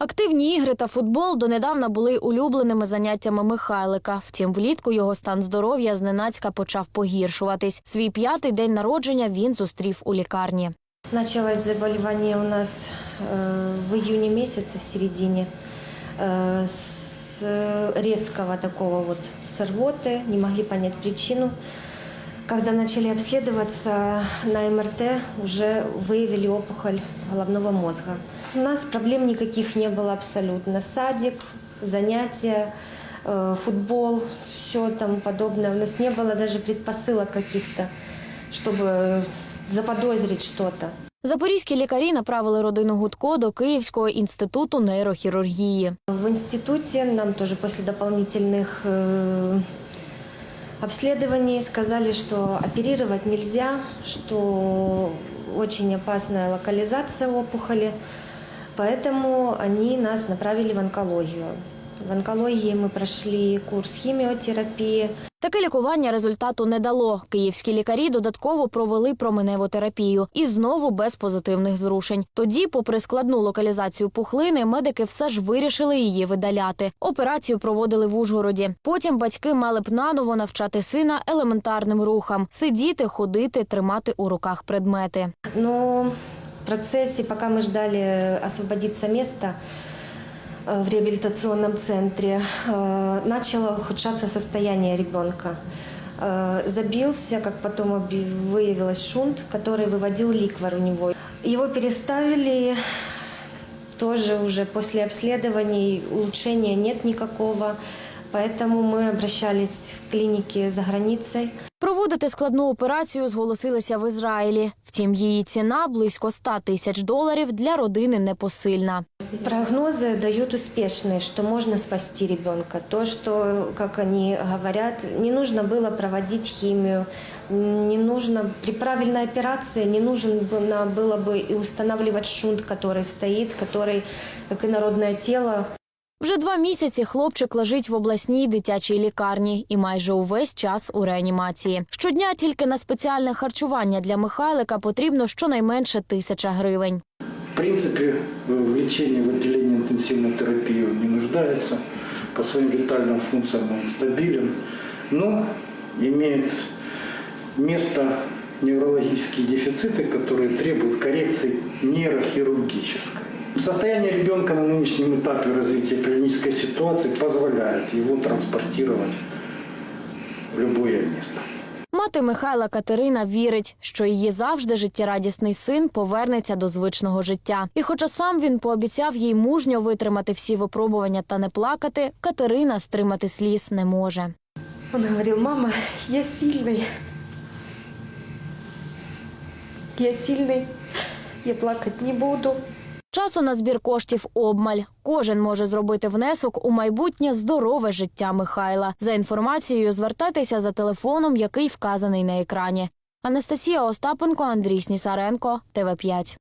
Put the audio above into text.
Активні ігри та футбол донедавна були улюбленими заняттями Михайлика. Втім, влітку його стан здоров'я зненацька почав погіршуватись. Свій п'ятий день народження він зустрів у лікарні. Началось заболевание у нас э, в июне месяце, в середине, э, с резкого такого вот с рвоты, не могли понять причину. Когда начали обследоваться на МРТ, уже выявили опухоль головного мозга. У нас проблем никаких не было абсолютно. Садик, занятия, э, футбол, все тому подобное. У нас не было даже предпосылок каких-то, чтобы заподозрить что-то. Запорізькі лікарі направили родину Гудко до Київського інституту нейрохірургії. В институте нам тоже после дополнительных обследований сказали, что оперировать нельзя, что очень опасная локализация опухоли, поэтому они нас направили в онкологию. В онкологии мы прошли курс химиотерапии, Таке лікування результату не дало. Київські лікарі додатково провели променеву терапію і знову без позитивних зрушень. Тоді, попри складну локалізацію пухлини, медики все ж вирішили її видаляти. Операцію проводили в Ужгороді. Потім батьки мали б наново навчати сина елементарним рухам: сидіти, ходити, тримати у руках предмети. Но в процессе, пока мы ждали освободиться место э, в реабилитационном центре, э, начало ухудшаться состояние ребенка. Э, Забился, как потом оби- выявилось, шунт, который выводил ликвор у него. Его переставили, тоже уже после обследований улучшения нет никакого, поэтому мы обращались в клиники за границей. Проводити складну операцію зголосилися в Ізраїлі. Втім, її ціна близько 100 тисяч доларів для родини непосильна. Прогнозы дают успешные, что можно спасти ребенка. То, что, как они говорят, не нужно было проводить химию, не нужно при правильной операции не нужно было было бы и устанавливать шунт, который стоит, который, как инородное тело, Вже два місяці хлопчик лежить в обласній дитячій лікарні і майже увесь час у реанімації. Щодня тільки на спеціальне харчування для Михайлика потрібно щонайменше тисяча гривень. В принципе, в лечении в отделении интенсивной терапии он не нуждается. По своим витальным функциям он стабилен, но имеет место неврологические дефициты, которые требуют коррекции нейрохирургической. Состояние ребенка на нынешнем этапе развития клинической ситуации позволяет его транспортировать в любое место. Мати Михайла Катерина вірить, що її завжди життєрадісний син повернеться до звичного життя. І хоча сам він пообіцяв їй мужньо витримати всі випробування та не плакати, Катерина стримати сліз не може. Он говорил, мама, я сильный. Я сильный, я плакать не буду. Часу на збір коштів обмаль. Кожен може зробити внесок у майбутнє здорове життя Михайла. За інформацією звертайтеся за телефоном, який вказаний на екрані. Анастасія Остапенко, Андрій Снісаренко, ТВ 5